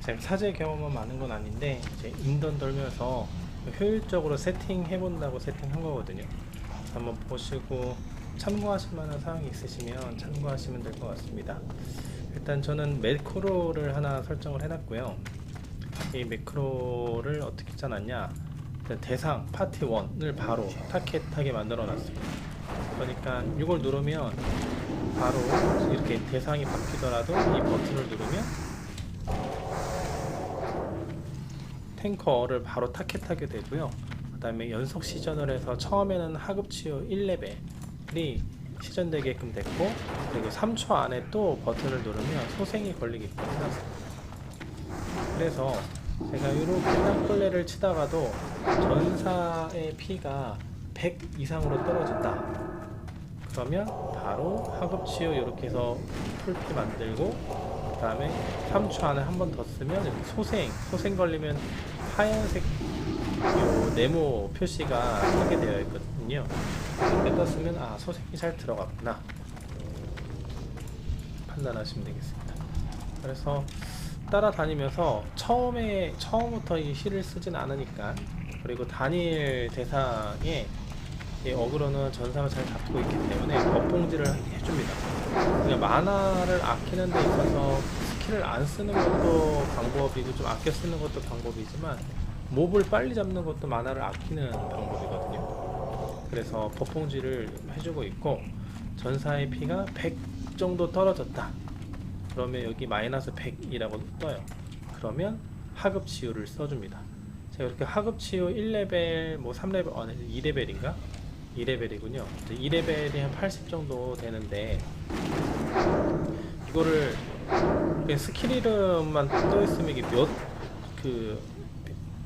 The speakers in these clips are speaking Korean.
제가 사제 경험은 많은 건 아닌데 이제 인던 돌면서 효율적으로 세팅해 본다고 세팅한 거거든요. 한번 보시고 참고하실 만한 사항이 있으시면 참고하시면 될 것 같습니다. 일단 저는 매크로를 하나 설정을 해놨고요. 이 매크로를 어떻게 짜놨냐? 대상 파티 1을 바로 타켓하게 만들어 놨습니다. 그러니까 이걸 누르면 바로 이렇게 대상이 바뀌더라도 이 버튼을 누르면 탱커를 바로 타켓하게 되고요. 그 다음에 연속 시전을 해서 처음에는 하급 치유 1레벨이 시전되게끔 됐고 그리고 3초 안에 또 버튼을 누르면 소생이 걸리게끔 해놨습니다. 그래서 제가 이렇게 땅벌레를 치다가도 전사의 피가 100 이상으로 떨어진다. 그러면 바로 하급 치유 이렇게 해서 풀피 만들고 그 다음에 3초 안에 한 번 더 쓰면 소생 소생 걸리면 하얀색 요 네모 표시가 뜨게 되어 있거든요. 이렇게 떴으면 아 소생이 잘 들어갔구나. 판단하시면 되겠습니다. 그래서 따라다니면서 처음에 처음부터 이 실을 쓰진 않으니까 그리고 단일 대상에 이 어그로는 전사가 잘 잡고 있기 때문에 법봉지를 해줍니다. 그러니까 만화를 아끼는 데 있어서 스킬을 안 쓰는 것도 방법이고 좀 아껴 쓰는 것도 방법이지만 몹을 빨리 잡는 것도 만화를 아끼는 방법이거든요. 그래서 법봉지를 해주고 있고 전사의 피가 100 정도 떨어졌다. 그러면 여기 마이너스 100이라고 떠요. 그러면 하급 치유를 써줍니다. 제가 이렇게 하급 치유 1레벨, 뭐 3레벨, 아니 2레벨인가? 2레벨이군요. 2레벨이 한 80 정도 되는데 이거를 스킬 이름만 떠 있으면 이게 몇 그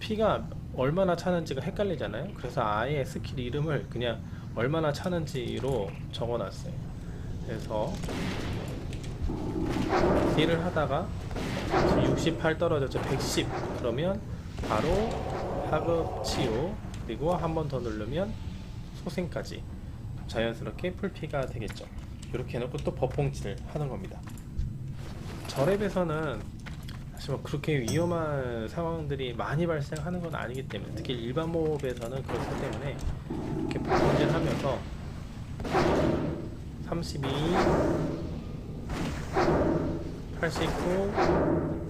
피가 얼마나 차는지가 헷갈리잖아요. 그래서 아예 스킬 이름을 그냥 얼마나 차는지로 적어놨어요. 그래서 딜을 하다가 68 떨어졌죠 110 그러면 바로 하급 치유 그리고 한 번 더 누르면 소생까지 자연스럽게 풀피가 되겠죠 이렇게 해놓고 또 버퐁치를 하는 겁니다 저랩에서는 사실 뭐 그렇게 위험한 상황들이 많이 발생하는 건 아니기 때문에 특히 일반 모업에서는 그렇기 때문에 이렇게 버퐁치를 하면서 32 89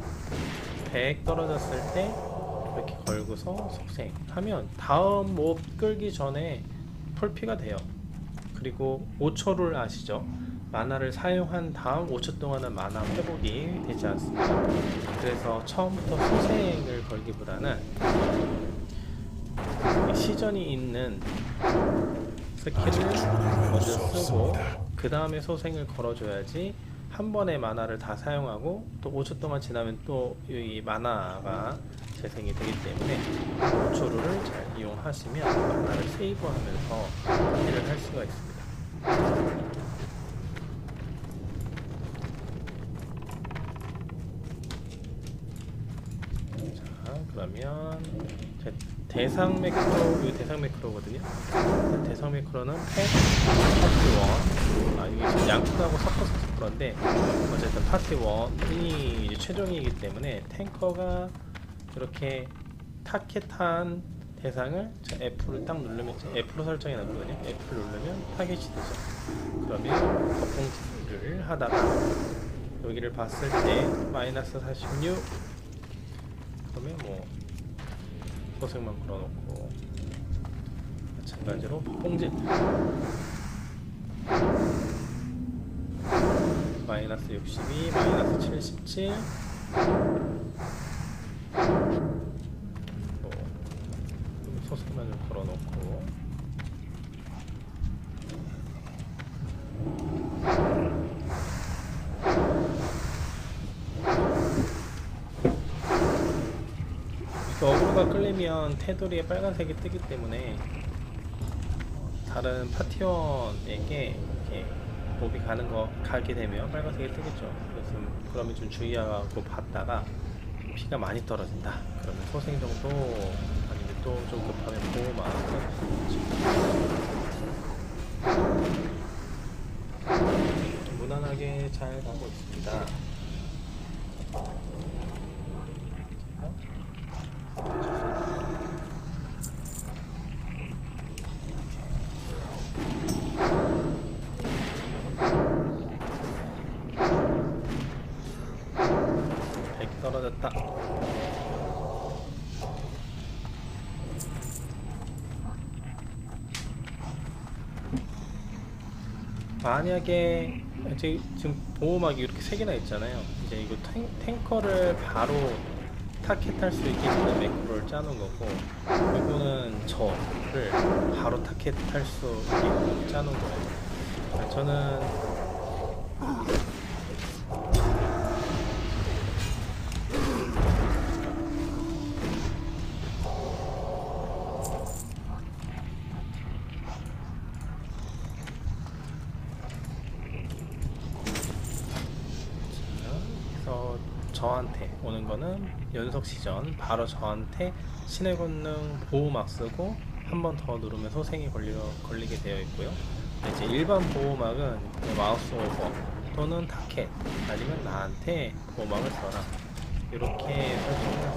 100 떨어졌을 때 이렇게 걸고서 속생 하면 다음 몹 끌기 전에 펄피가 돼요. 그리고 5초를 아시죠 만화를 사용한 다음 5초 동안은 만화 회복이 되지 않습니다 그래서 처음부터 소생을 걸기보다는 이 시전이 있는 스킬을 먼저 쓰고 그 다음에 소생을 걸어줘야지 한 번에 만화를 다 사용하고 또 5초 동안 지나면 또 이 만화가 재생이 되기 때문에 5초를 잘 이용하시면 만화를 세이브하면서 일을 할 수가 있습니다. 자 그러면 제 대상 매크로 이 대상 매크로거든요. 대상 매크로는 팩 파티 1. 아 이게 지금 양쪽하고 섞어서 그런데 어쨌든 파티 1이 이제 최종이기 때문에 탱커가 이렇게 타켓한 대상을 자, F를 딱 누르면 F로 설정해 놨거든요. F를 누르면 타겟이 되죠. 그러면 거봉지를 하다가 여기를 봤을 때 마이너스 46 그러면 뭐 소생만 걸어놓고 마찬가지로 봉지 마이너스 62 마이너스 77또 소생만 좀 걸어놓고 어그로가 끌리면 테두리에 빨간색이 뜨기 때문에 다른 파티원에게 이렇게 몹이 가는 거 가게 되면 빨간색이 뜨겠죠. 그래서 그러면 좀 주의하고 봤다가 피가 많이 떨어진다. 그러면 소생 정도 아니면 또 좀 급하면 보호막 무난하게 잘 가고 있습니다. 만약에 지금 보호막이 이렇게 세 개나 있잖아요. 이제 이거 탱, 탱커를 바로 타켓할 수 있게 지금 매크로를 짜놓은 거고, 이거는 저를 바로 타켓할 수 있게 짜놓은 거예요. 저는 저한테 오는 거는 연속 시전 바로 저한테 신의 권능 보호막 쓰고 한 번 더 누르면 소생이 걸리, 걸리게 되어 있고요. 이제 일반 보호막은 그 마우스 오버 또는 타켓 아니면 나한테 보호막을 써라 이렇게 설정을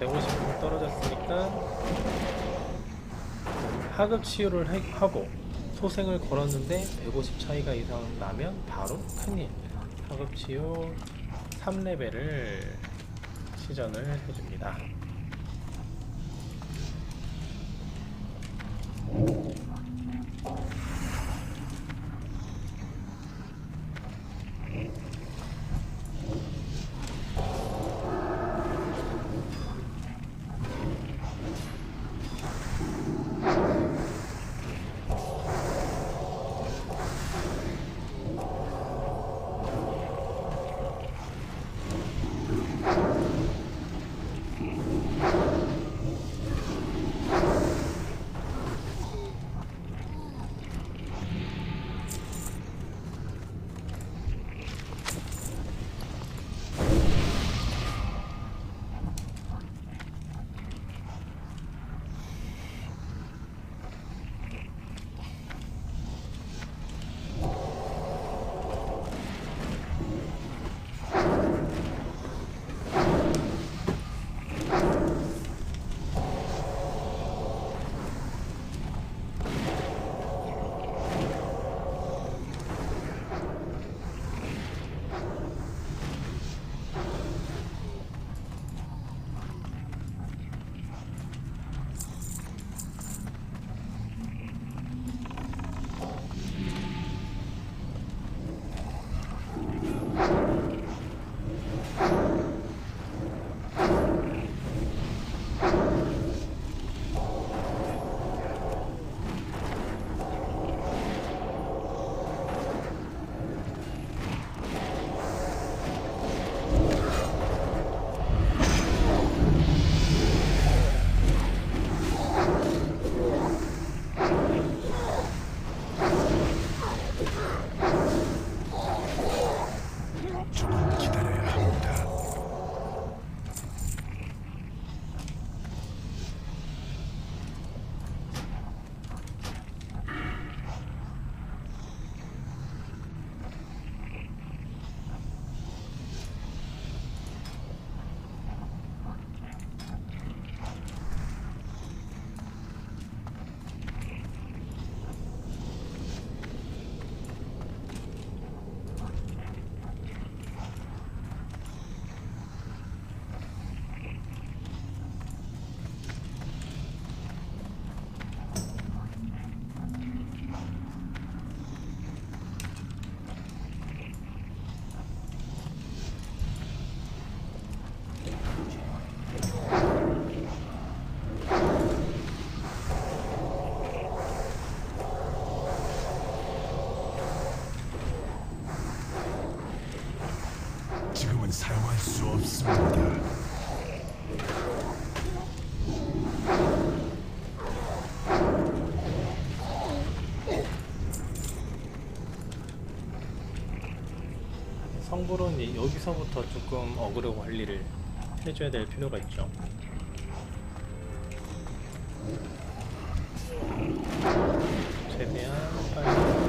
150분 떨어졌으니까 하급 치유를 해- 하고 소생을 걸었는데 150 차이가 이상 나면 바로 큰일 하급 치유 3레벨을 시전을 해줍니다 사용할 수 없습니다. 성불은 여기서부터 조금 어그로 관리를 해줘야 될 필요가 있죠. 최대한 빨리